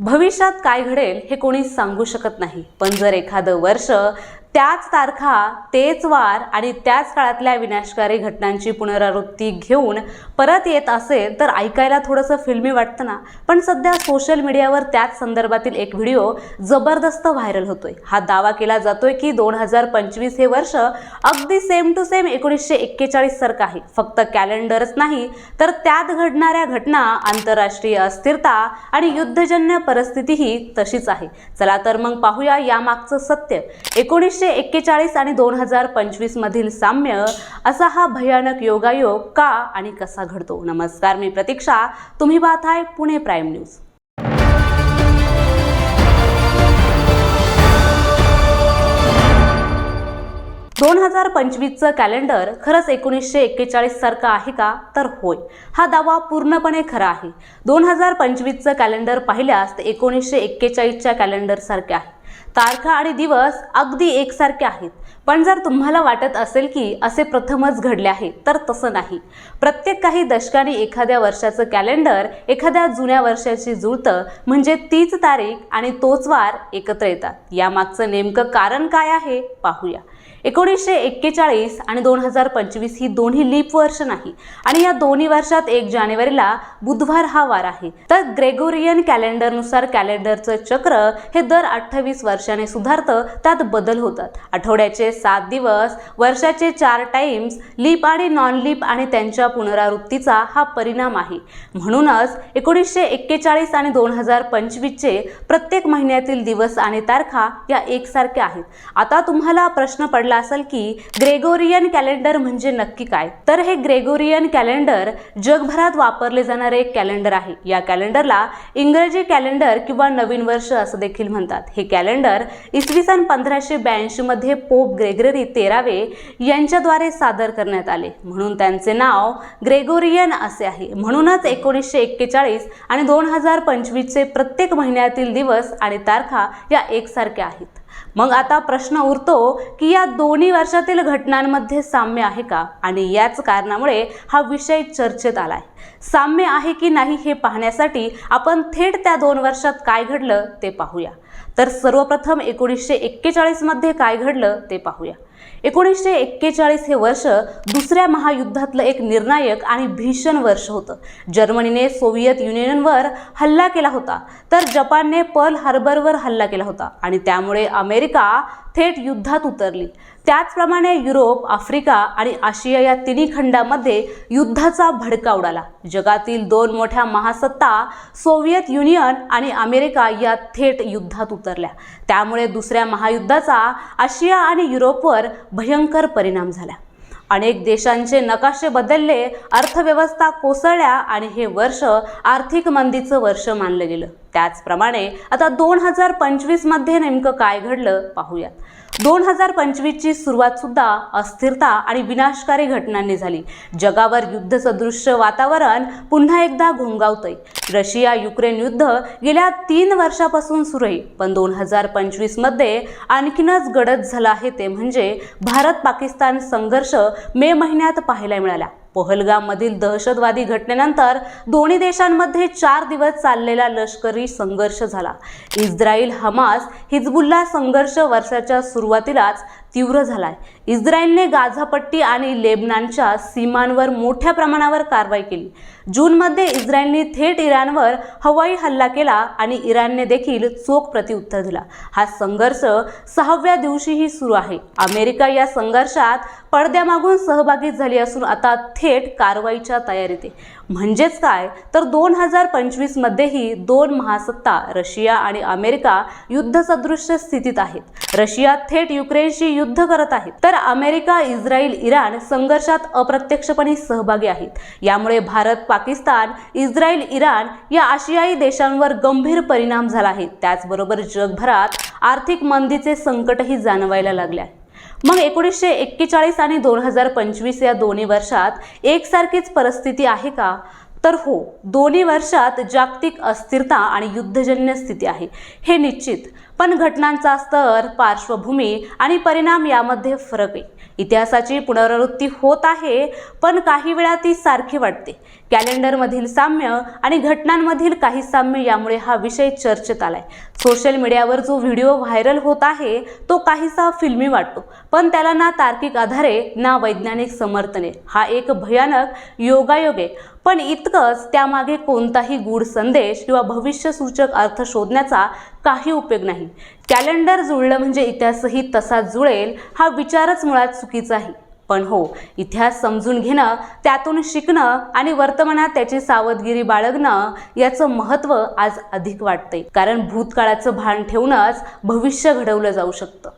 भविष्यात काय घडेल हे कोणी सांगू शकत नाही. पण जर एखादं वर्ष त्याच तारखा तेच वार आणि त्याच काळातल्या विनाशकारी घटनांची पुनरावृत्ती घेऊन परत येत असेल तर ऐकायला थोडंसं फिल्मी वाटतं ना. पण सध्या सोशल मीडियावर त्याच संदर्भातील एक व्हिडिओ जबरदस्त व्हायरल होतोय. हा दावा केला जातोय की दोन हजार पंचवीस हे वर्ष अगदी सेम टू सेम एकोणीसशे एक्केचाळीस सारखं आहे. फक्त कॅलेंडरच नाही तर त्यात घडणाऱ्या घटना आंतरराष्ट्रीय अस्थिरता आणि युद्धजन्य परिस्थितीही तशीच आहे. चला तर मग पाहूया यामागचं सत्य. एकोणीसशे एक्केचाळीस आणि दोन हजार पंचवीस मधील साम्य असा हा भयानक योगायोग का आणि कसा घडतो? नमस्कार मी प्रतीक्षा. तुम्ही पाहताय पुणे प्राईम न्यूज. दोन हजार पंचवीसचं कॅलेंडर खरंच एकोणीसशे एक्केचाळीस सारखं आहे का? तर होय. हा दावा पूर्णपणे खरा आहे. दोन हजार पंचवीसचं कॅलेंडर पाहिल्यास ते एकोणीसशे एक्केचाळीसच्या कॅलेंडरसारखे आहे. तारखा आणि दिवस अगदी एकसारखे आहेत. पण जर तुम्हाला वाटत असेल की असे प्रथमच घडले आहे तर तसं नाही. प्रत्येक काही दशकाने एखाद्या वर्षाचं कॅलेंडर एखाद्या जुन्या वर्षाशी जुळतं म्हणजे तीच तारीख आणि तोच वार एकत्र येतात. यामागचं नेमकं कारण काय आहे पाहूया. एकोणीसशे एक्केचाळीस आणि दोन हजार पंचवीस ही दोन्ही लीप वर्ष नाही. आणि या दोन्ही वर्षात एक जानेवारीला बुधवार हा वार आहे. तर ग्रेगोरियन कॅलेंडरनुसार कॅलेंडरचं चक्र हे दर अठ्ठावीस वर्षाने सुधारतं त्यात बदल होतात. आठवड्याचे सात दिवस वर्षाचे चार टाइम्स लीप आणि नॉन लीप आणि त्यांच्या पुनरावृत्तीचा हा परिणाम आहे. म्हणूनच एकोणीसशे एक्केचाळीस आणि दोन हजार पंचवीसचे प्रत्येक महिन्यातील दिवस आणि तारखा या एकसारख्या आहेत. आता तुम्हाला प्रश्न पडला असेल की ग्रेगोरियन कॅलेंडर म्हणजे नक्की काय? तर हे ग्रेगोरियन कॅलेंडर जगभरात वापरले जाणारे एक कॅलेंडर आहे. या कॅलेंडरला इंग्रजी कॅलेंडर किंवा नवीन वर्ष असं देखील म्हणतात. हे कॅलेंडर इसवी सन पंधराशे ब्याऐंशी मध्ये पोप ग्रेगरी तेरावे यांच्याद्वारे सादर करण्यात आले. म्हणून त्यांचे नाव ग्रेगोरियन असे आहे. म्हणूनच एकोणीसशे एक्केचाळीस आणि दोन हजार पंचवीसचे प्रत्येक महिन्यातील दिवस आणि तारखा या एकसारख्या आहेत. मग आता प्रश्न उरतो की या दोन्ही वर्षातील घटनांमध्ये साम्य आहे का? आणि याच कारणामुळे हा विषय चर्चेत आलाय. साम्य आहे की नाही हे पाहण्यासाठी आपण थेट त्या दोन वर्षात काय घडलं ते पाहूया. तर सर्वप्रथम एकोणीसशे एक्केचाळीसमध्ये काय घडलं ते पाहूया. एकोणीसशे एक्केचाळीस हे वर्ष दुसऱ्या महायुद्धातलं एक निर्णायक आणि भीषण वर्ष होतं. जर्मनीने सोव्हिएत युनियनवर हल्ला केला होता तर जपानने पर्ल हार्बरवर हल्ला केला होता आणि त्यामुळे अमेरिका थेट युद्धात उतरली. त्याचप्रमाणे युरोप आफ्रिका आणि आशिया या तिन्ही खंडामध्ये युद्धाचा भडका उडाला. जगातील दोन मोठ्या महासत्ता सोव्हिएत युनियन आणि अमेरिका या थेट युद्धात उतरल्या. त्यामुळे दुसऱ्या महायुद्धाचा आशिया आणि युरोपवर भयंकर परिणाम झाला. अनेक देशांचे नकाशे बदलले अर्थव्यवस्था कोसळल्या आणि हे वर्ष आर्थिक मंदीचं वर्ष मानलं गेलं. त्याचप्रमाणे आता दोन हजार पंचवीसमध्ये नेमकं काय घडलं पाहूयात. दोन हजार पंचवीसची सुरुवात सुद्धा अस्थिरता आणि विनाशकारी घटनांनी झाली. जगावर युद्धसदृश्य वातावरण पुन्हा एकदा घोंगावतंय. रशिया युक्रेन युद्ध गेल्या तीन वर्षापासून सुरू आहे पण दोन हजार पंचवीसमध्ये आणखीनच गडद झालं आहे ते म्हणजे भारत पाकिस्तान संघर्ष मे महिन्यात पाहायला मिळाला. पहलगाममधील दहशतवादी घटनेनंतर दोन्ही देशांमध्ये चार दिवस चाललेला लष्करी संघर्ष झाला. इस्रायल हमास हिजबुल्ला संघर्ष वर्षाच्या सुरुवातीलाच तीव्र झालाय. इस्रायलने गाझापट्टी आणि लेबनानच्या सीमांवर मोठ्या प्रमाणावर कारवाई केली. जूनमध्ये इस्रायलने थेट इराणवर हवाई हल्ला केला आणि इराणने देखील चोख प्रत्युत्तर दिला. हा संघर्ष सहाव्या दिवशीही सुरू आहे. अमेरिका या संघर्षात पडद्यामागून सहभागी झाली असून आता थेट कारवाईच्या तयारीत म्हणजेच काय? तर दोन हजार पंचवीसमध्येही दोन महासत्ता रशिया आणि अमेरिका युद्धसदृश्य स्थितीत आहेत. रशिया थेट युक्रेनशी युद्ध करत आहेत. तर अमेरिका इस्रायल इराण संघर्षात अप्रत्यक्षपणे सहभागी आहेत. यामुळे भारत पाकिस्तान इस्रायल इराण या आशियाई देशांवर गंभीर परिणाम झाला आहे. त्याचबरोबर जगभरात आर्थिक मंदीचे संकटही जाणवायला लागले आहे. मग एकोणीसशे एक्केचाळीस आणि दोन हजार पंचवीस या दोन्ही वर्षात एकसारखीच परिस्थिती आहे का? तर हो दोन्ही वर्षात जागतिक अस्थिरता आणि युद्धजन्य स्थिती आहे. हे निश्चित. पण घटनांचा स्तर पार्श्वभूमी आणि परिणाम यामध्ये फरक आहे. इतिहासाची पुनरावृत्ती होत आहे पण काही वेळा ती सारखी वाटते. कॅलेंडरमधील साम्य आणि घटनांमधील काही साम्य यामुळे हा विषय चर्चेत आलाय. सोशल मीडियावर जो व्हिडिओ व्हायरल होत आहे तो काहीसा फिल्मी वाटतो. पण त्याला ना तार्किक आधारे ना वैज्ञानिक समर्थने. हा एक भयानक योगायोग आहे. पण इतकंच त्यामागे कोणताही गूढ संदेश किंवा भविष्यसूचक अर्थ शोधण्याचा काही उपयोग नाही. कॅलेंडर जुळलं म्हणजे इतिहासही तसा जुळेल हा विचारच मुळात चुकीचा आहे. पण हो इतिहास समजून घेणं त्यातून शिकणं आणि वर्तमानात त्याची सावधगिरी बाळगणं याचं महत्त्व आज अधिक वाटते कारण भूतकाळाचं भान ठेवूनच भविष्य घडवलं जाऊ शकतं.